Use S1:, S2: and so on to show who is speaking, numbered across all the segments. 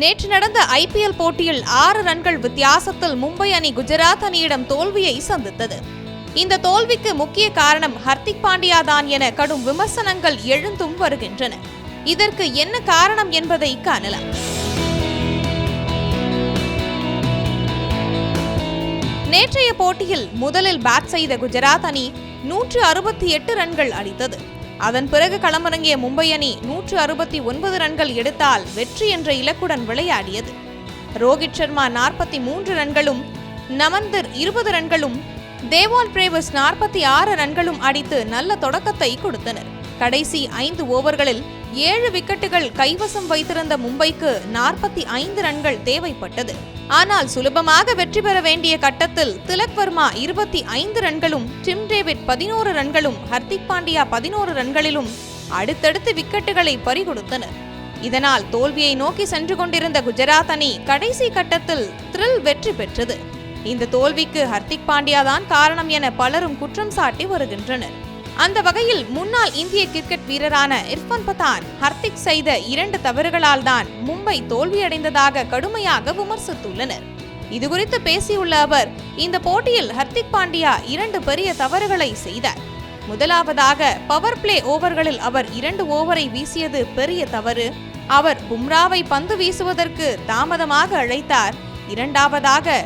S1: நேற்று நடந்த ஐபிஎல் போட்டியில் ஆறு ரன்கள் வித்தியாசத்தில் மும்பை அணி குஜராத் அணியிடம் தோல்வியை சந்தித்தது. இந்த தோல்விக்கு முக்கிய காரணம் ஹர்திக் பாண்டியா தான் என கடும் விமர்சனங்கள் எழுந்தும் வருகின்றன. இதற்கு என்ன காரணம் என்பதை காணலாம். நேற்றைய போட்டியில் முதலில் பேட் செய்த குஜராத் அணி நூற்று அறுபத்தி எட்டு ரன்கள் அடித்தது. அதன் பிறகு களமிறங்கிய மும்பை அணி நூற்று அறுபத்தி ஒன்பது ரன்கள் எடுத்தால் வெற்றி என்ற இலக்குடன் விளையாடியது. ரோஹித் சர்மா நாற்பத்தி மூன்று ரன்களும் நமந்தர் இருபது ரன்களும் தேவால் பிரேவஸ் நாற்பத்தி ஆறு ரன்களும் அடித்து நல்ல தொடக்கத்தை கொடுத்தனர். கடைசி ஐந்து ஓவர்களில் ஏழு விக்கெட்டுகள் கைவசம் வைத்திருந்த மும்பைக்கு நாற்பத்தி ஐந்து ரன்கள் தேவைப்பட்டது. ஆனால் சுலபமாக வெற்றி பெற வேண்டிய கட்டத்தில் திலக் வர்மா இருபத்தி ஐந்து ரன்களும் டிம் டேவிட் பதினோரு ரன்களும் ஹர்திக் பாண்டியா பதினோரு ரன்களிலும் அடுத்தடுத்து விக்கெட்டுகளை பறிகொடுத்தனர். இதனால் தோல்வியை நோக்கி சென்று கொண்டிருந்த குஜராத் அணி கடைசி கட்டத்தில் த்ரில் வெற்றி பெற்றது. இந்த தோல்விக்கு ஹர்திக் பாண்டியா தான் காரணம் என பலரும் குற்றம் சாட்டி வருகின்றனர். அந்த வகையில் முன்னாள் இந்திய கிரிக்கெட் வீரரான இர்ஃபான் பதான் ஹர்திக் செய்த இரண்டு தவறுகளால் தான் மும்பை தோல்வியடைந்ததாக கடுமையாக விமர்சித்துள்ளனர். இதுகுறித்து பேசியுள்ள அவர் இந்த போட்டியில் ஹர்திக் பாண்டியா இரண்டு பெரிய தவறுகளை செய்தார். முதலாவதாக பவர் பிளே ஓவர்களில் அவர் இரண்டு ஓவரை வீசியது பெரிய தவறு. அவர் பும்ராவை பந்து வீசுவதற்கு தாமதமாக அழைத்தார். இரண்டாவதாக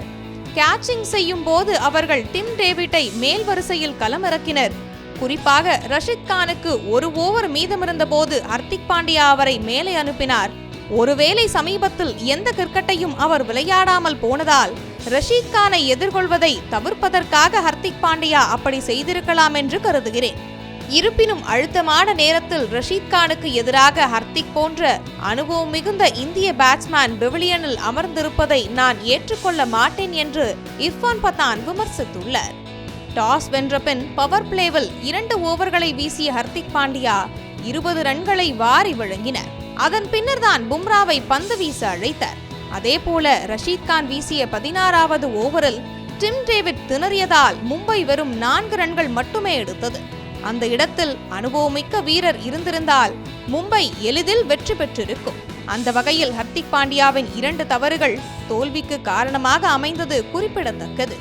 S1: கேட்சிங் செய்யும் போது அவர்கள் டிம் டேவிட்டை மேல் வரிசையில் களமிறக்கினர். குறிப்பாக ரஷித் கானுக்கு ஒரு ஓவர் மீதமிருந்த போது ஹர்திக் பாண்டியா அவரை மேலே அனுப்பினார். ஒருவேளை சமீபத்தில் எந்த கிரிக்கெட்டையும் அவர் விளையாடாமல் போனதால் ரஷீத் கானை எதிர்கொள்வதை தவிர்ப்பதற்காக ஹர்திக் பாண்டியா அப்படி செய்திருக்கலாம் என்று கருதுகிறேன். இருப்பினும் அழுத்தமான நேரத்தில் ரஷீத் கானுக்கு எதிராக ஹர்திக் போன்ற அனுபவம் மிகுந்த இந்திய பேட்ஸ்மேன் பெவிலியனில் அமர்ந்திருப்பதை நான் ஏற்றுக்கொள்ள மாட்டேன் என்று இர்ஃபான் பதான் விமர்சித்துள்ளார். டாஸ் வென்ற பின் பவர் பிளேவில் இரண்டு ஓவர்களை வீசிய ஹர்திக் பாண்டியா இருபது ரன்களை வாரி வழங்கினார் அதன் பின்னர் தான் பும்ராவை பந்து வீச அழைத்தார். அதேபோல ரஷீத் கான் வீசிய பதினாறாவது ஓவரில் டிம் டேவிட் திணறியதால் மும்பை வெறும் நான்கு ரன்கள் மட்டுமே எடுத்தது. அந்த இடத்தில் அனுபவமிக்க வீரர் இருந்திருந்தால் மும்பை எளிதில் வெற்றி பெற்றிருக்கும். அந்த வகையில் ஹர்திக் பாண்டியாவின் இரண்டு தவறுகள் தோல்விக்கு காரணமாக அமைந்தது குறிப்பிடத்தக்கது.